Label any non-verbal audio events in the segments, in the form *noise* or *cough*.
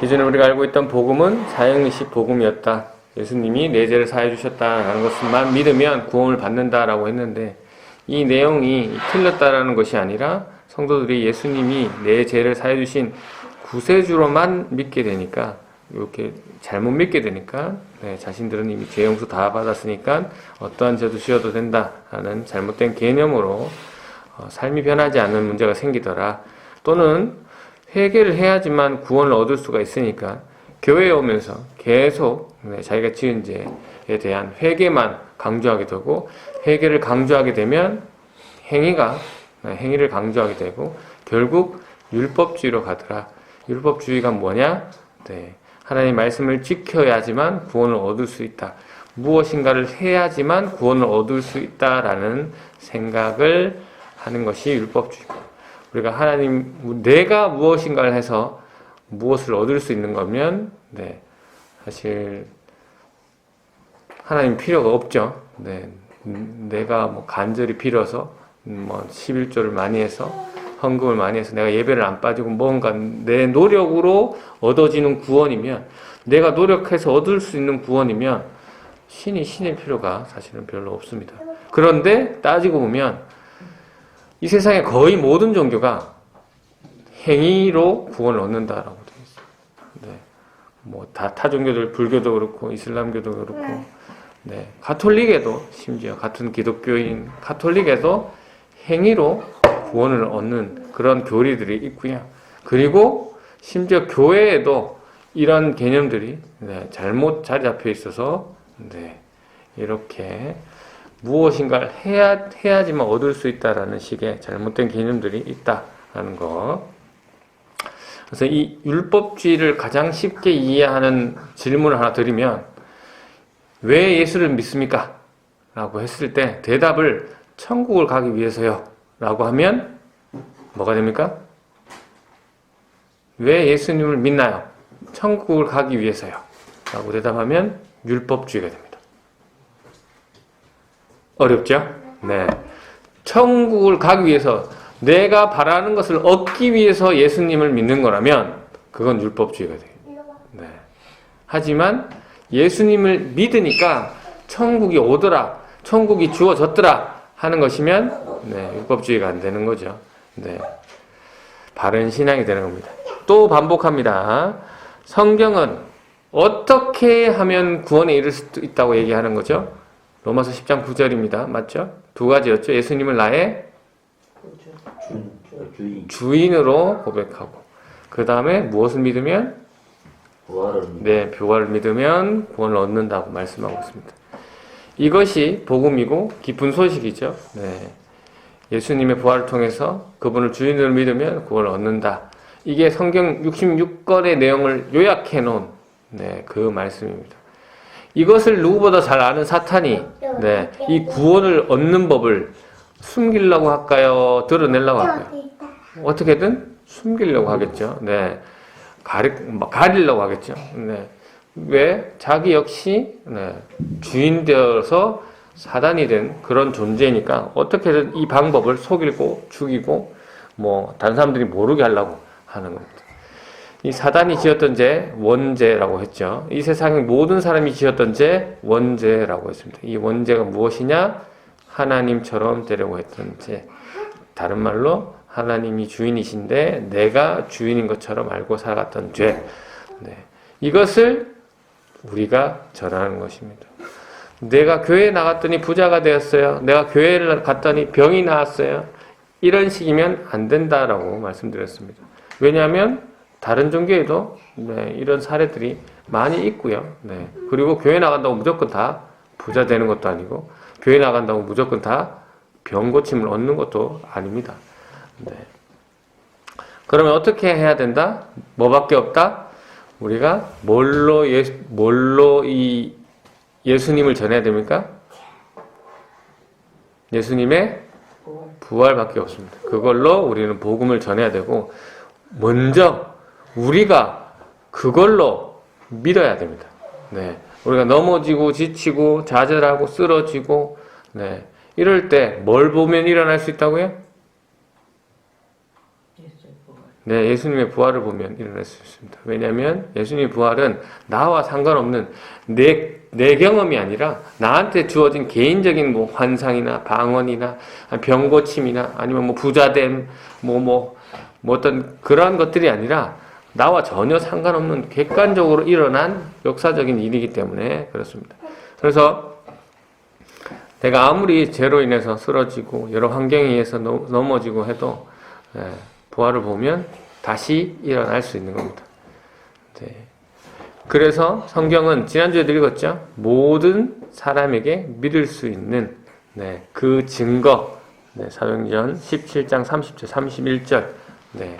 기존에 우리가 알고 있던 복음은 사형리식 복음이었다. 예수님이 내 죄를 사해 주셨다라는 것만 믿으면 구원을 받는다라고 했는데 이 내용이 틀렸다라는 것이 아니라 성도들이 예수님이 내 죄를 사해 주신 구세주로만 믿게 되니까 이렇게 잘못 믿게 되니까 네, 자신들은 이미 죄 용서 다 받았으니까 어떠한 죄도 지어도 된다라는 잘못된 개념으로 어, 삶이 변하지 않는 문제가 생기더라. 또는 회개를 해야지만 구원을 얻을 수가 있으니까 교회에 오면서 계속 네, 자기가 지은 죄에 대한 회개만 강조하게 되고 회개를 강조하게 되면 행위가 네, 행위를 강조하게 되고 결국 율법주의로 가더라. 율법주의가 뭐냐? 네, 하나님 말씀을 지켜야지만 구원을 얻을 수 있다. 무엇인가를 해야지만 구원을 얻을 수 있다라는 생각을 하는 것이 율법주의입니다. 우리가 하나님 내가 무엇인가를 해서 무엇을 얻을 수 있는 거면 네, 사실 하나님 필요가 없죠. 네, 음, 내가 뭐 간절히 빌어서 음, 뭐 11조를 많이 해서 헌금을 많이 해서 내가 예배를 안 빠지고 뭔가 내 노력으로 얻어지는 구원이면 내가 노력해서 얻을 수 있는 구원이면 신이 신의 필요가 사실은 별로 없습니다. 그런데 따지고 보면 이 세상의 거의 모든 종교가 행위로 구원을 얻는다라고 되어 있어요. 네. 뭐다 타종교들 불교도 그렇고 이슬람교도 그렇고 네. 가톨릭에도 심지어 같은 기독교인 가톨릭에도 행위로 구원을 얻는 그런 교리들이 있고요. 그리고 심지어 교회에도 이런 개념들이 네, 잘못 자리 잡혀 있어서 네, 이렇게 무엇인가를 해야 해야지만 얻을 수 있다라는 식의 잘못된 개념들이 있다라는 거. 그래서 이 율법주의를 가장 쉽게 이해하는 질문을 하나 드리면 왜 예수를 믿습니까? 라고 했을 때 대답을 천국을 가기 위해서요. 라고 하면 뭐가 됩니까? 왜 예수님을 믿나요? 천국을 가기 위해서요. 라고 대답하면 율법주의가 됩니다. 어렵죠? 네. 천국을 가기 위해서 내가 바라는 것을 얻기 위해서 예수님을 믿는 거라면 그건 율법주의가 돼요. 네. 하지만 예수님을 믿으니까 천국이 오더라, 천국이 주어졌더라 하는 것이면 네, 율법주의가 안 되는 거죠. 네. 바른 신앙이 되는 겁니다. 또 반복합니다. 성경은 어떻게 하면 구원에 이를 수 있다고 얘기하는 거죠? 로마서 10장 9절입니다. 맞죠? 두 가지였죠. 예수님을 나의 주인 주인 으로 고백하고 그 다음에 무엇을 믿으면 네 교화를 믿으면 구원을 얻는다고 말씀하고 있습니다. 이것이 복음이고 기쁜 소식이죠. 네. 예수님의 부활을 통해서 그분을 주인으로 믿으면 구원을 얻는다. 이게 성경 66권의 내용을 요약해 놓은 네, 그 말씀입니다. 이것을 누구보다 잘 아는 사탄이 네, 이 구원을 얻는 법을 숨기려고 할까요? 드러내려고 할까요? 어떻게든 숨기려고 하겠죠. 네. 가리, 뭐 가리려고 하겠죠. 네. 왜? 자기 역시, 네. 주인 되어서 사단이 된 그런 존재니까 어떻게든 이 방법을 속이고 죽이고 뭐, 다른 사람들이 모르게 하려고 하는 겁니다. 이 사단이 지었던 죄, 원죄라고 했죠. 이 세상의 모든 사람이 지었던 죄, 원죄라고 했습니다. 이 원죄가 무엇이냐? 하나님처럼 되려고 했던 죄. 다른 말로 하나님이 주인이신데 내가 주인인 것처럼 알고 살아갔던 죄. 네. 이것을 우리가 전하는 것입니다. 내가 교회에 나갔더니 부자가 되었어요. 내가 교회를 갔더니 병이 나았어요. 이런 식이면 안 된다라고 말씀드렸습니다. 왜냐하면 다른 종교에도 네, 이런 사례들이 많이 있고요. 네. 그리고 교회 나간다고 무조건 다 부자 되는 것도 아니고 교회 나간다고 무조건 다 병 고침을 얻는 것도 아닙니다. 네. 그러면 어떻게 해야 된다? 뭐밖에 없다? 우리가 뭘로 예, 뭘로 이 예수님을 전해야 됩니까? 예수님의 부활밖에 없습니다. 그걸로 우리는 복음을 전해야 되고 먼저 우리가 그걸로 믿어야 됩니다. 네. 우리가 넘어지고 지치고 좌절하고 쓰러지고 네. 이럴 때 뭘 보면 일어날 수 있다고요? 네, 예수님의 부활을 보면 일어날 수 있습니다. 왜냐하면 예수님의 부활은 나와 상관없는 내, 내 경험이 아니라 나한테 주어진 개인적인 뭐 환상이나 방언이나 병 고침이나 아니면 뭐 부자됨, 뭐, 뭐, 뭐 어떤 그러한 것들이 아니라 나와 전혀 상관없는 객관적으로 일어난 역사적인 일이기 때문에 그렇습니다. 그래서 내가 아무리 죄로 인해서 쓰러지고 여러 환경에 의해서 넘- 넘어지고 해도 예, 부활을 보면 다시 일어날 수 있는 겁니다. 네. 그래서 성경은 지난주에도 읽었죠. 모든 사람에게 믿을 수 있는 네, 그 증거 네, 사도행전 17장 30절 31절 네,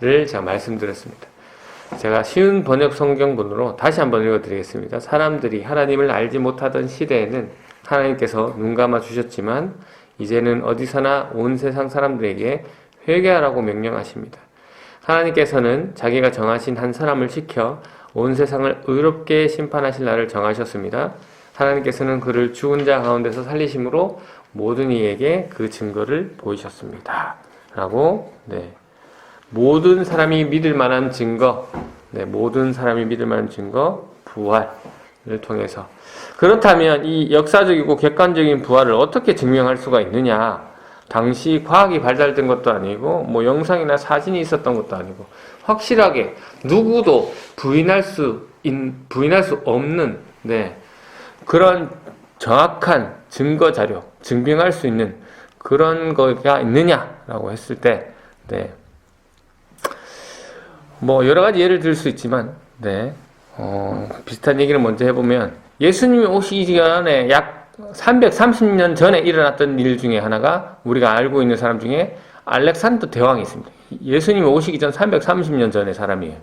를 제가 말씀드렸습니다. 제가 쉬운 번역 성경본으로 다시 한번 읽어드리겠습니다. 사람들이 하나님을 알지 못하던 시대에는 하나님께서 눈 감아 주셨지만 이제는 어디서나 온 세상 사람들에게 회개하라고 명령하십니다. 하나님께서는 자기가 정하신 한 사람을 시켜 온 세상을 의롭게 심판하실 날을 정하셨습니다. 하나님께서는 그를 죽은 자 가운데서 살리심으로 모든 이에게 그 증거를 보이셨습니다. 라고 네. 모든 사람이 믿을 만한 증거, 네, 모든 사람이 믿을 만한 증거, 부활을 통해서. 그렇다면 이 역사적이고 객관적인 부활을 어떻게 증명할 수가 있느냐? 당시 과학이 발달된 것도 아니고, 뭐 영상이나 사진이 있었던 것도 아니고, 확실하게 누구도 부인할 수, 인, 부인할 수 없는, 네, 그런 정확한 증거 자료, 증명할 수 있는 그런 거가 있느냐라고 했을 때, 네, 뭐 여러 가지 예를 들 수 있지만, 네, 어, 비슷한 얘기를 먼저 해보면 예수님이 오시기 전에 약 330년 전에 일어났던 일 중에 하나가 우리가 알고 있는 사람 중에 알렉산더 대왕이 있습니다. 예수님이 오시기 전 330년 전의 사람이에요.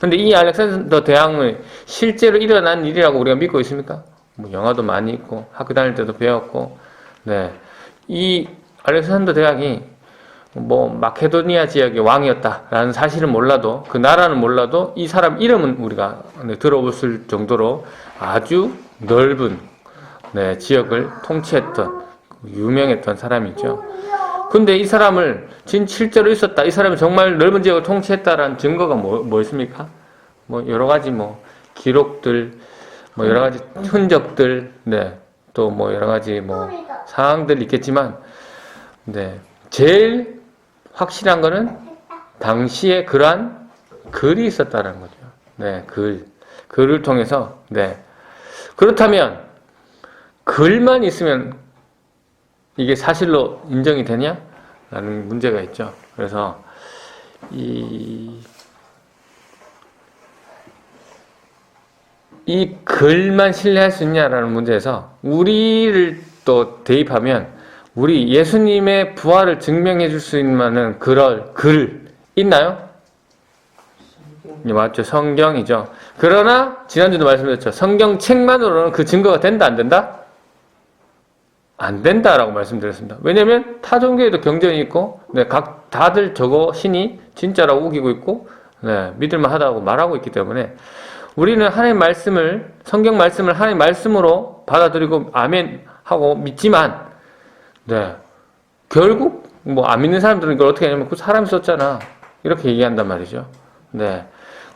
근데 이 알렉산더 대왕을 실제로 일어난 일이라고 우리가 믿고 있습니까? 뭐 영화도 많이 있고 학교 다닐 때도 배웠고, 네, 이 알렉산더 대왕이 뭐 마케도니아 지역의 왕이었다라는 사실은 몰라도 그 나라는 몰라도 이 사람 이름은 우리가 네, 들어볼 정도로 아주 넓은 네, 지역을 통치했던 유명했던 사람이죠. 근데 이 사람을 진 실제로 있었다. 이 사람이 정말 넓은 지역을 통치했다라는 증거가 뭐, 뭐 있습니까? 뭐 여러 가지 뭐 기록들, 뭐 여러 가지 흔적들, 네, 또 뭐 여러 가지 뭐 사항들 있겠지만, 네, 제일 확실한 거는 당시에 그러한 글이 있었다는 거죠. 네, 글. 글을 통해서, 네. 그렇다면, 글만 있으면 이게 사실로 인정이 되냐? 라는 문제가 있죠. 그래서, 이, 이 글만 신뢰할 수 있냐라는 문제에서 우리를 또 대입하면 우리 예수님의 부활을 증명해 줄 수 있는 만한 그럴 글 있나요? 네, 맞죠. 성경이죠. 그러나 지난주도 말씀드렸죠. 성경책만으로는 그 증거가 된다 안 된다? 안 된다라고 말씀드렸습니다. 왜냐하면 타 종교에도 경전이 있고, 네, 각 다들 저거 신이 진짜라고 우기고 있고, 네, 믿을만하다고 말하고 있기 때문에 우리는 하나님 말씀을 성경 말씀을 하나님 말씀으로 받아들이고 아멘 하고 믿지만, 네, 결국 뭐 안 믿는 사람들은 이걸 어떻게 하냐면 그 사람이 썼잖아 이렇게 얘기한단 말이죠. 네,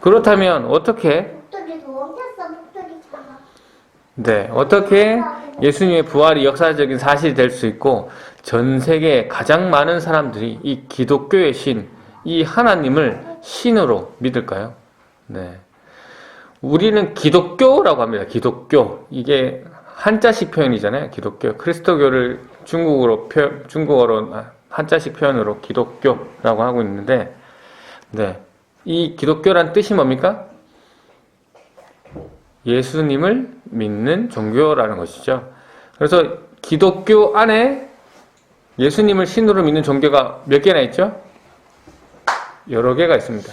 그렇다면 어떻게. 네, 어떻게 예수님의 부활이 역사적인 사실이 될 수 있고 전 세계 가장 많은 사람들이 이 기독교의 신, 이 하나님을 신으로 믿을까요? 네. 우리는 기독교라고 합니다. 기독교. 이게 한자식 표현이잖아요. 기독교. 크리스토교를 중국어로 표, 중국어로 한자식 표현으로 기독교라고 하고 있는데 네. 이 기독교란 뜻이 뭡니까? 예수님을 믿는 종교라는 것이죠. 그래서 기독교 안에 예수님을 신으로 믿는 종교가 몇 개나 있죠? 여러 개가 있습니다.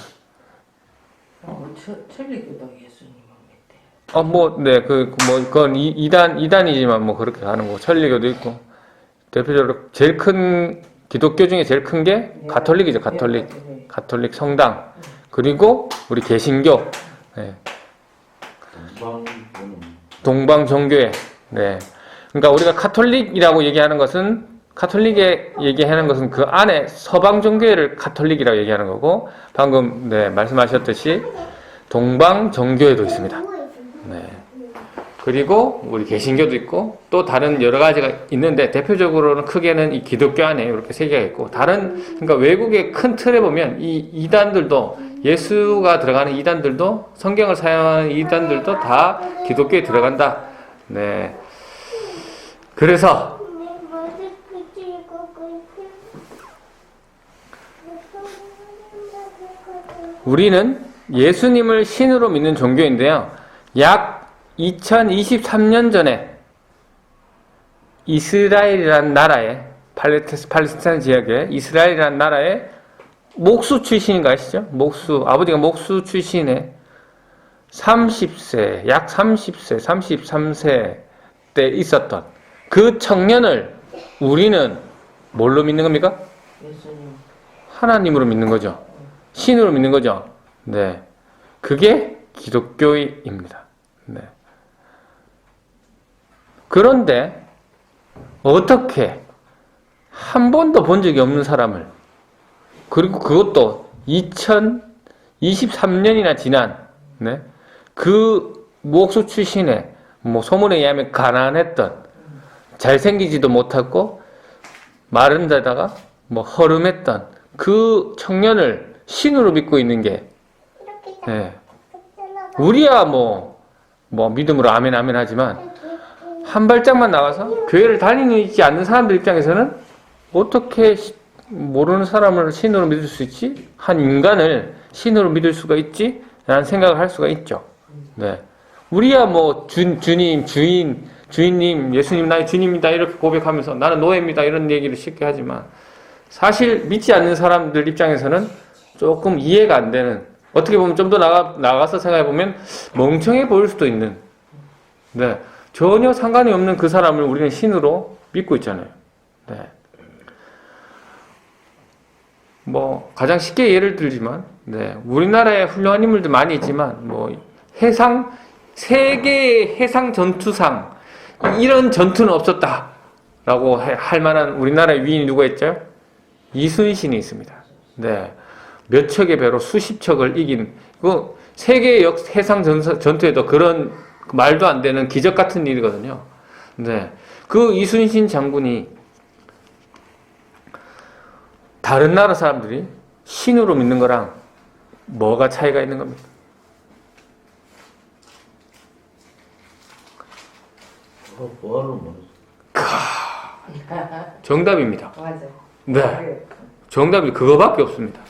어, 천- 천리교도 예수님을 믿대. 어, 뭐, 네, 그, 뭐, 그건 이, 이단, 이단이지만 뭐 그렇게 가는 거고, 천리교도 있고, 대표적으로 제일 큰, 기독교 중에 제일 큰 게 가톨릭이죠, 가톨릭. 네. 가톨릭 성당. 그리고 우리 개신교. 네. 동방 종교회. 네. 그러니까 우리가 카톨릭이라고 얘기하는 것은 카톨릭에 얘기하는 것은 그 안에 서방 종교를 카톨릭이라고 얘기하는 거고 방금 네, 말씀하셨듯이 동방 정교회도 있습니다. 네. 그리고 우리 개신교도 있고 또 다른 여러 가지가 있는데 대표적으로는 크게는 이 기독교 안에 이렇게 세 개가 있고 다른 그러니까 외국의 큰 틀에 보면 이 이단들도 예수가 들어가는 이단들도 성경을 사용하는 이단들도 다 기독교에 들어간다. 네. 그래서 우리는 예수님을 신으로 믿는 종교인데요. 약 2023년 전에 이스라엘이라는 나라에 팔레스, 팔레스타인 지역에 이스라엘이라는 나라에 목수 출신인 거 아시죠? 목수 아버지가 목수 출신의 30세 약 30세 33세 때 있었던 그 청년을 우리는 뭘로 믿는 겁니까? 하나님으로 믿는 거죠. 신으로 믿는 거죠. 네. 그게 기독교입니다. 네. 그런데 어떻게 한 번도 본 적이 없는 사람을 그리고 그것도 2023년이나 지난 네? 그 목수 출신의 뭐 소문에 의하면 가난했던 잘생기지도 못하고 마른 데다가 뭐 허름했던 그 청년을 신으로 믿고 있는 게 예. 우리야 뭐, 뭐 믿음으로 아멘 아멘 하지만 한 발짝만 나가서 교회를 다니지 않는 사람들 입장에서는 어떻게 시- 모르는 사람을 신으로 믿을 수 있지? 한 인간을 신으로 믿을 수가 있지? 라는 생각을 할 수가 있죠. 네. 우리야 뭐 주, 주님, 주인, 주인님, 예수님 나의 주님이다 이렇게 고백하면서 나는 노예입니다 이런 얘기를 쉽게 하지만 사실 믿지 않는 사람들 입장에서는 조금 이해가 안 되는 어떻게 보면 좀 더 나가, 나가서 생각해 보면 멍청해 보일 수도 있는 네. 전혀 상관이 없는 그 사람을 우리는 신으로 믿고 있잖아요. 네. 뭐 가장 쉽게 예를 들지만 네. 우리나라에 훌륭한 인물들 많이 있지만 뭐 해상 세계 해상 전투상 이런 전투는 없었다라고 해- 할 만한 우리나라의 위인이 누가 있죠? 이순신이 있습니다. 네. 몇 척의 배로 수십 척을 이긴 그 세계 역 해상 전투에도 그런 말도 안 되는 기적 같은 일이거든요. 네. 그 이순신 장군이 다른 나라 사람들이 신으로 믿는 거랑 뭐가 차이가 있는 겁니까? 뭐, 뭐하러 뭐. *laughs* 정답입니다. 맞아. 네. 정답이 그거밖에 없습니다.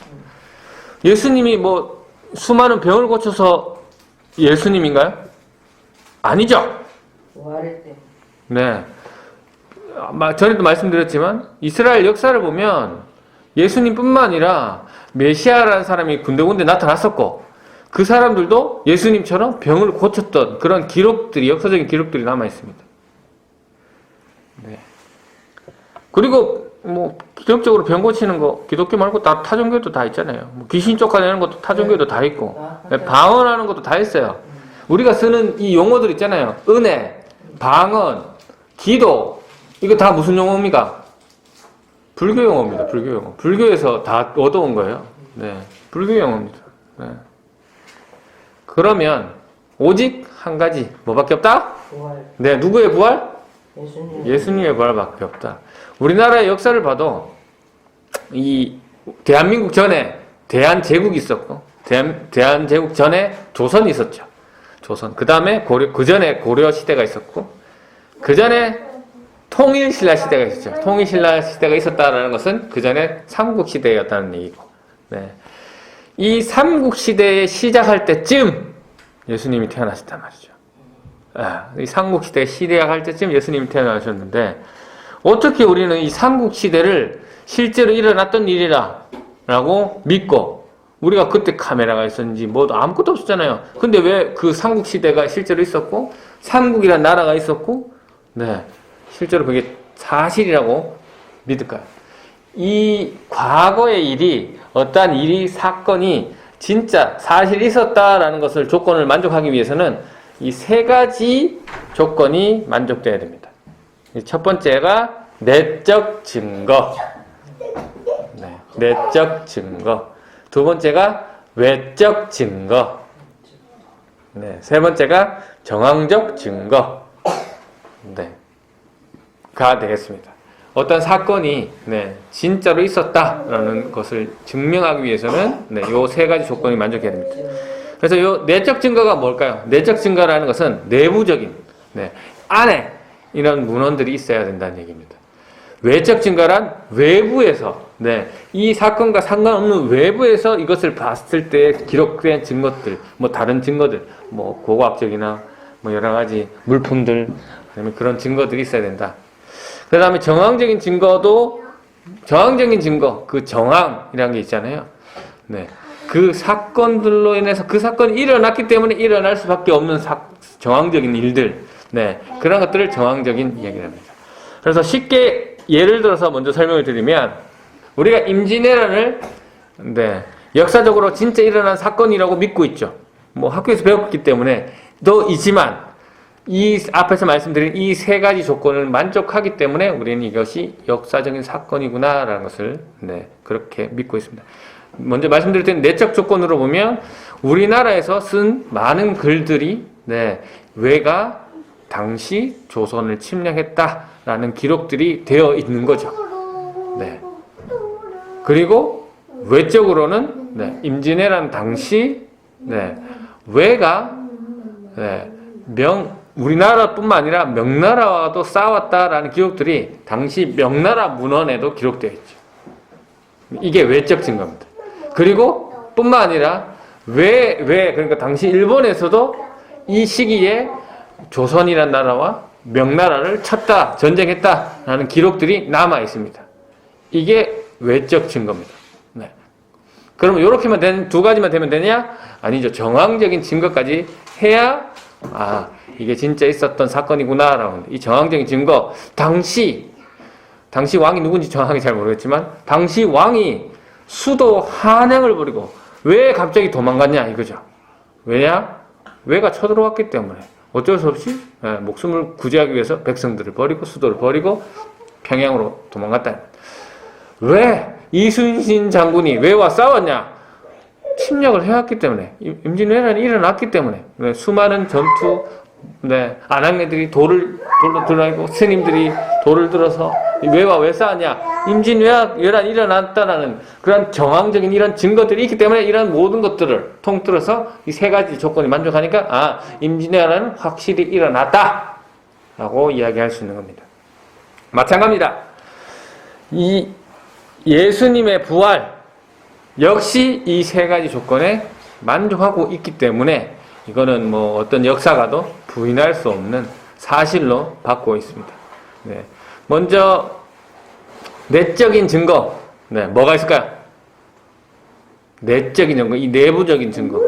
예수님이 뭐 수많은 병을 고쳐서 예수님인가요? 아니죠. 부활할 때. 네. 전에도 말씀드렸지만 이스라엘 역사를 보면 예수님뿐만 아니라 메시아라는 사람이 군데군데 나타났었고 그 사람들도 예수님처럼 병을 고쳤던 그런 기록들이 역사적인 기록들이 남아 있습니다. 네. 그리고 뭐 기독적으로 병 고치는 거 기독교 말고 다 타종교도 다 있잖아요. 뭐 귀신 쫓아내는 것도 타종교도 다 있고 아, 네. 방언하는 것도 다 있어요. 우리가 쓰는 이 용어들 있잖아요. 은혜, 방언, 기도 이거 다 무슨 용어입니까? 불교 용어입니다. 불교 용어. 불교에서 다 얻어온 거예요. 네, 불교 용어입니다. 네. 그러면 오직 한 가지 뭐밖에 없다? 부활. 네, 누구의 부활? 예수님. 예수님의 부활밖에 없다. 우리나라의 역사를 봐도 이 대한민국 전에 대한제국이 있었고 대한, 대한제국 전에 조선이 있었죠. 조선. 그 다음에 고려, 그 전에 고려 시대가 있었고 그 전에 통일신라 시대가 있었죠. 통일신라 시대가 있었다라는 것은 그 전에 삼국 시대였다는 얘기고. 네. 이 삼국 시대에 시작할 때쯤 예수님이 태어나셨단 말이죠. 아, 이 삼국 시대 시대할 때쯤 예수님이 태어나셨는데 어떻게 우리는 이 삼국 시대를 실제로 일어났던 일이라라고 믿고 우리가 그때 카메라가 있었는지 뭐도 아무것도 없었잖아요. 근데 왜 그 삼국 시대가 실제로 있었고 삼국이라는 나라가 있었고 네 실제로 그게 사실이라고 믿을까요? 이 과거의 일이 어떠한 일이 사건이 진짜 사실 있었다라는 것을 조건을 만족하기 위해서는 이 세 가지 조건이 만족돼야 됩니다. 첫 번째가 내적 증거. 네, 내적 증거. 두 번째가 외적 증거. 네, 세 번째가 정황적 증거. 네, 가 되겠습니다. 어떤 사건이 네, 진짜로 있었다라는 것을 증명하기 위해서는 네, 요세 가지 조건이 만족해야 됩니다. 그래서 요 내적 증거가 뭘까요? 내적 증거라는 것은 내부적인 네, 안에 이런 문헌들이 있어야 된다는 얘기입니다. 외적 증거란 외부에서 네, 이 사건과 상관없는 외부에서 이것을 봤을 때 기록된 증거들, 뭐 다른 증거들, 뭐 고고학적이나 뭐 여러 가지 물품들, 아니면 그런 증거들이 있어야 된다. 그 다음에 정황적인 증거도 정황적인 증거, 그 정황이라는 게 있잖아요. 네. 그 사건들로 인해서 그 사건이 일어났기 때문에 일어날 수밖에 없는 사, 정황적인 일들, 네. 그런 것들을 정황적인 이야기를 합니다. 그래서 쉽게 예를 들어서 먼저 설명을 드리면 우리가 임진왜란을 네, 역사적으로 진짜 일어난 사건이라고 믿고 있죠. 뭐 학교에서 배웠기 때문에 또 있지만 이 앞에서 말씀드린 이 세 가지 조건을 만족하기 때문에 우리는 이것이 역사적인 사건이구나라는 것을 네, 그렇게 믿고 있습니다. 먼저 말씀드릴 때는 내적 조건으로 보면 우리나라에서 쓴 많은 글들이 네, 왜가 당시 조선을 침략했다라는 기록들이 되어 있는 거죠. 네. 그리고 외적으로는 네, 임진왜란 당시 네, 왜가 네, 명 우리나라뿐만 아니라 명나라와도 싸웠다라는 기록들이 당시 명나라 문헌에도 기록되어 있죠. 이게 외적 증거입니다. 그리고 뿐만 아니라 왜, 왜, 그러니까 당시 일본에서도 이 시기에 조선이라는 나라와 명나라를 쳤다, 전쟁했다라는 기록들이 남아 있습니다. 이게 외적 증거입니다. 네. 그러면 이렇게만 되는, 두 가지만 되면 되냐? 아니죠. 정황적인 증거까지 해야, 아, 이게 진짜 있었던 사건이구나라는 이 정황적인 증거, 당시, 당시 왕이 누군지 정확하게 잘 모르겠지만, 당시 왕이 수도 한양을 버리고, 왜 갑자기 도망갔냐, 이거죠. 왜냐? 왜가 쳐들어왔기 때문에. 어쩔 수 없이 예, 목숨을 구제하기 위해서 백성들을 버리고 수도를 버리고 평양으로 도망갔다. 왜 이순신 장군이 왜와 싸웠냐? 침략을 해왔기 때문에 임- 임진왜란이 일어났기 때문에 네, 수많은 전투 네, 안학내들이 돌을 돌로 들어가고 스님들이 돌을 들어서 이 왜와 왜 싸웠냐? 임진왜란이 일어났다라는 그런 정황적인 이런 증거들이 있기 때문에 이런 모든 것들을 통틀어서 이 세 가지 조건이 만족하니까 아 임진왜란은 확실히 일어났다라고 이야기할 수 있는 겁니다. 마찬가지입니다. 이 예수님의 부활 역시 이 세 가지 조건에 만족하고 있기 때문에 이거는 뭐 어떤 역사가도 부인할 수 없는 사실로 받고 있습니다. 네. 먼저 내적인 증거, 네, 뭐가 있을까요? 내적인 증거, 이 내부적인 증거.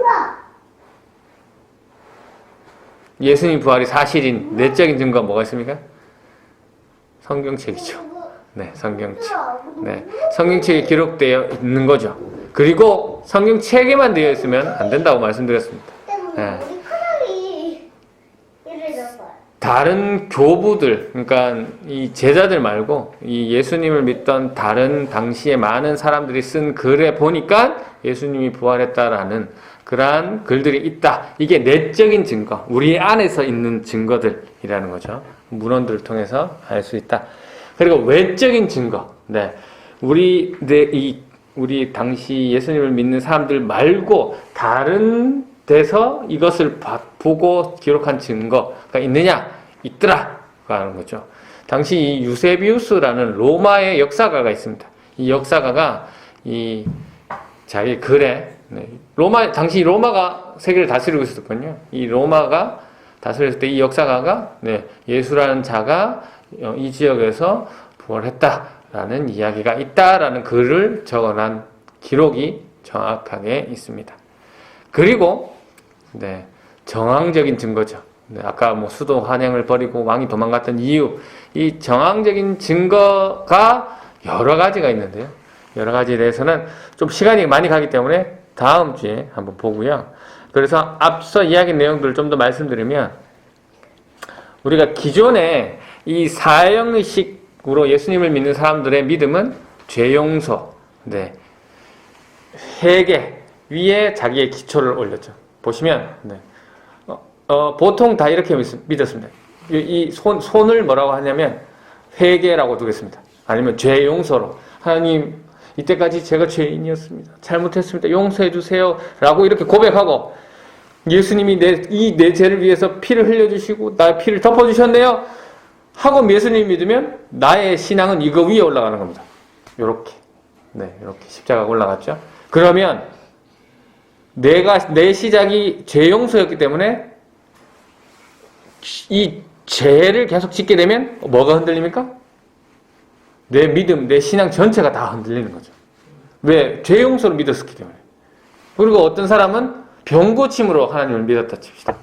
예수님 부활이 사실인 내적인 증거가 뭐가 있습니까? 성경책이죠. 네, 성경책. 네, 성경책에 기록되어 있는 거죠. 그리고 성경책에만 되어 있으면 안 된다고 말씀드렸습니다. 네. 다른 교부들, 그러니까 이 제자들 말고 이 예수님을 믿던 다른 당시에 많은 사람들이 쓴 글에 보니까 예수님이 부활했다라는 그러한 글들이 있다. 이게 내적인 증거, 우리 안에서 있는 증거들이라는 거죠. 문헌들을 통해서 알 수 있다. 그리고 외적인 증거, 네, 우리 내이 우리 당시 예수님을 믿는 사람들 말고 다른 데서 이것을 봐- 보고 기록한 증거가 있느냐? 있더라. 하는 거죠. 당시 이 유세비우스라는 로마의 역사가가 있습니다. 이 역사가가 이 자기 글에 네, 로마 당시 로마가 세계를 다스리고 있었거든요. 이 로마가 다스렸을 때 이 역사가가 네, 예수라는 자가 어, 이 지역에서 부활했다라는 이야기가 있다라는 글을 적어놓은 기록이 정확하게 있습니다. 그리고 네, 정황적인 증거죠. 네, 아까 뭐 수도 환영을 버리고 왕이 도망갔던 이유, 이 정황적인 증거가 여러 가지가 있는데요. 여러 가지에 대해서는 좀 시간이 많이 가기 때문에 다음 주에 한번 보고요. 그래서 앞서 이야기 내용들을 좀 더 말씀드리면 우리가 기존에 이 사형의식 마지막으로 예수님을 믿는 사람들의 믿음은 죄 용서, 네. 회개 위에 자기의 기초를 올렸죠. 보시면 네. 어, 어, 보통 다 이렇게 믿- 믿었습니다. 이손 손을 뭐라고 하냐면 회개라고 두겠습니다. 아니면 죄 용서로 하나님 이때까지 제가 죄인이었습니다. 잘못했습니다. 용서해 주세요 라고 이렇게 고백하고 예수님이 내 이 내 죄를 위해서 피를 흘려 주시고 나의 피를 덮어 주셨네요. 하고 예수님 믿으면 나의 신앙은 이거 위에 올라가는 겁니다. 요렇게. 네, 이렇게 십자가가 올라갔죠. 그러면 내가 내 시작이 죄 용서였기 때문에 이 죄를 계속 짓게 되면 뭐가 흔들립니까? 내 믿음, 내 신앙 전체가 다 흔들리는 거죠. 왜? 죄 용서를 믿었기 때문에. 그리고 어떤 사람은 병 고침으로 하나님을 믿었다 칩시다.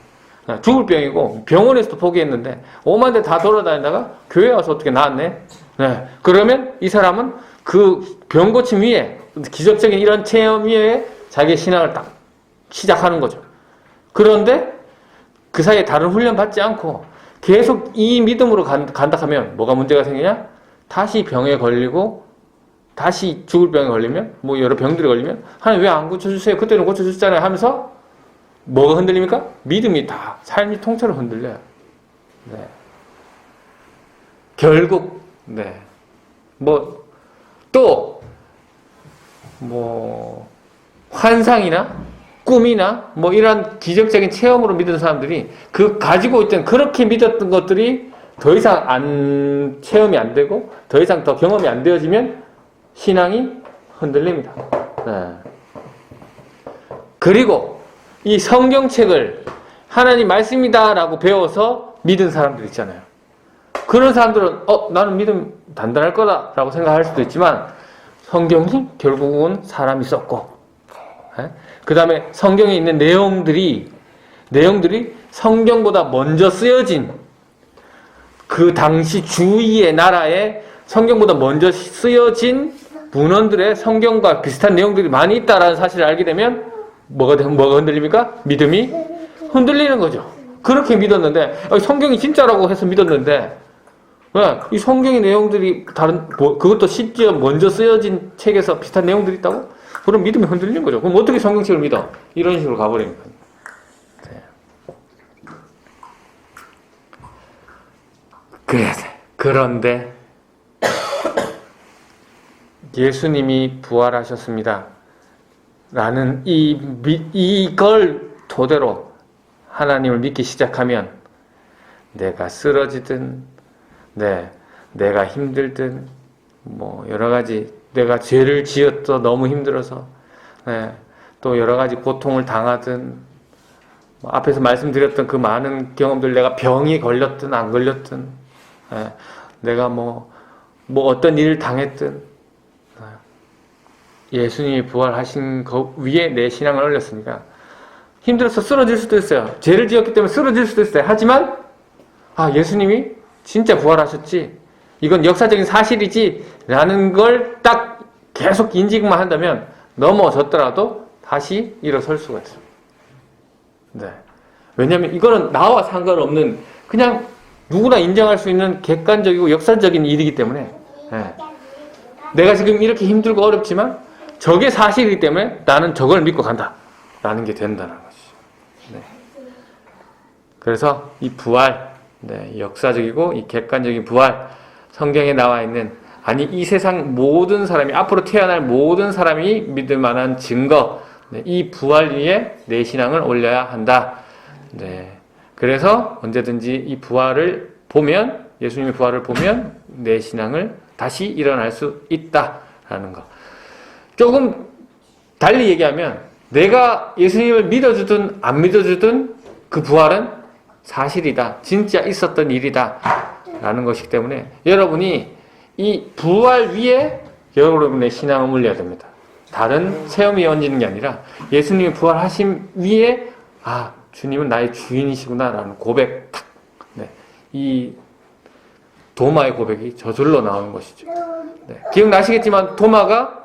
아, 죽을 병이고 병원에서도 포기했는데 오만 대 다 돌아다니다가 교회 와서 어떻게 나았네. 네. 그러면 이 사람은 그 병 고침 위에 기적적인 이런 체험 위에 자기의 신앙을 딱 시작하는 거죠. 그런데 그 사이에 다른 훈련 받지 않고 계속 이 믿음으로 간, 간다 하면 뭐가 문제가 생기냐? 다시 병에 걸리고 다시 죽을 병에 걸리면 뭐 여러 병들이 걸리면 하나님 왜 안 고쳐주세요? 그때는 고쳐주셨잖아요 하면서 뭐가 흔들립니까? 믿음이 다 삶이 통째로 흔들려요. 네. 결국 네. 뭐 또 뭐 환상이나 꿈이나 뭐 이런 기적적인 체험으로 믿은 사람들이 그 가지고 있던 그렇게 믿었던 것들이 더 이상 안 체험이 안 되고 더 이상 더 경험이 안 되어지면 신앙이 흔들립니다. 네. 그리고 이 성경책을 하나님 말씀이다라고 배워서 믿은 사람들 있잖아요. 그런 사람들은 어 나는 믿음 단단할 거다라고 생각할 수도 있지만 성경이 결국은 사람이 썼고 그 다음에 성경에 있는 내용들이 내용들이 성경보다 먼저 쓰여진 그 당시 주위의 나라에 성경보다 먼저 쓰여진 문헌들의 성경과 비슷한 내용들이 많이 있다라는 사실을 알게 되면 뭐가 되- 뭐가 흔들립니까? 믿음이 흔들리는 거죠. 그렇게 믿었는데 어, 성경이 진짜라고 해서 믿었는데 왜? 이 성경의 내용들이 다른 뭐, 그것도 심지어 먼저 쓰여진 책에서 비슷한 내용들이 있다고? 그럼 믿음이 흔들리는 거죠. 그럼 어떻게 성경책을 믿어? 이런 식으로 거예요. 네. 그래서 그런데 *coughs* 예수님이 부활하셨습니다. 라는 이 미- 이걸 토대로 하나님을 믿기 시작하면 내가 쓰러지든 네, 내가 힘들든 뭐 여러 가지 내가 죄를 지었어 너무 힘들어서 네, 또 여러 가지 고통을 당하든 뭐 앞에서 말씀드렸던 그 많은 경험들 내가 병이 걸렸든 안 걸렸든 네, 내가 뭐, 뭐 어떤 일을 당했든 네, 예수님이 부활하신 것 위에 내 신앙을 올렸으니까 힘들어서 쓰러질 수도 있어요. 죄를 지었기 때문에 쓰러질 수도 있어요. 하지만 아 예수님이 진짜 부활하셨지. 이건 역사적인 사실이지. 라는 걸 딱 계속 인식만 한다면 넘어졌더라도 다시 일어설 수가 있어요. 네. 왜냐하면 이거는 나와 상관없는 그냥 누구나 인정할 수 있는 객관적이고 역사적인 일이기 때문에 네. 내가 지금 이렇게 힘들고 어렵지만 저게 사실이기 때문에 나는 저걸 믿고 간다. 라는 게 된다는 것이죠. 네. 그래서 이 부활, 네, 역사적이고 이 객관적인 부활, 성경에 나와 있는 아니 이 세상 모든 사람이 앞으로 태어날 모든 사람이 믿을 만한 증거, 네, 이 부활 위에 내 신앙을 올려야 한다. 네. 그래서 언제든지 이 부활을 보면 예수님의 부활을 보면 내 신앙을 다시 일어날 수 있다라는 거. 조금 달리 얘기하면 내가 예수님을 믿어주든 안 믿어주든 그 부활은 사실이다. 진짜 있었던 일이다. 라는 것이기 때문에 여러분이 이 부활 위에 여러분의 신앙을 올려야 됩니다. 다른 체험이 얹는 게 아니라 예수님이 부활하심 위에 아 주님은 나의 주인이시구나 라는 고백 탁. 네. 이 도마의 고백이 저절로 나오는 것이죠. 네. 기억나시겠지만 도마가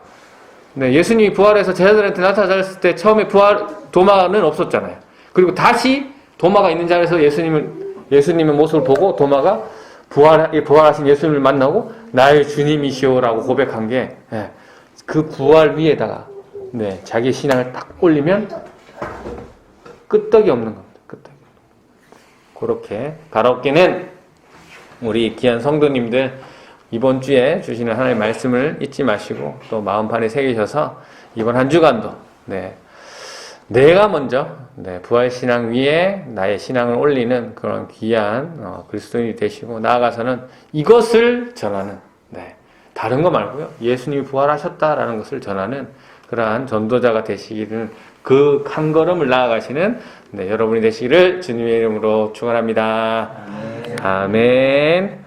네, 예수님이 부활해서 제자들한테 나타났을 때 처음에 부활 도마는 없었잖아요. 그리고 다시 도마가 있는 자리에서 예수님을 예수님의 모습을 보고 도마가 부활 부활하신 예수님을 만나고 나의 주님이시오라고 고백한 게그 부활 위에다가 네, 자기 신앙을 딱 올리면 끄떡이 없는 겁니다. 끄떡이. 그렇게 가롭게는 우리 귀한 성도님들 이번 주에 주시는 하나님의 말씀을 잊지 마시고 또 마음판에 새기셔서 이번 한 주간도 네, 내가 먼저 네, 부활 신앙 위에 나의 신앙을 올리는 그런 귀한 어, 그리스도인이 되시고 나아가서는 이것을 전하는 네, 다른 거 말고요 예수님이 부활하셨다라는 것을 전하는 그러한 전도자가 되시기를 그 한 걸음을 나아가시는 네, 여러분이 되시기를 주님의 이름으로 축원합니다. 아멘.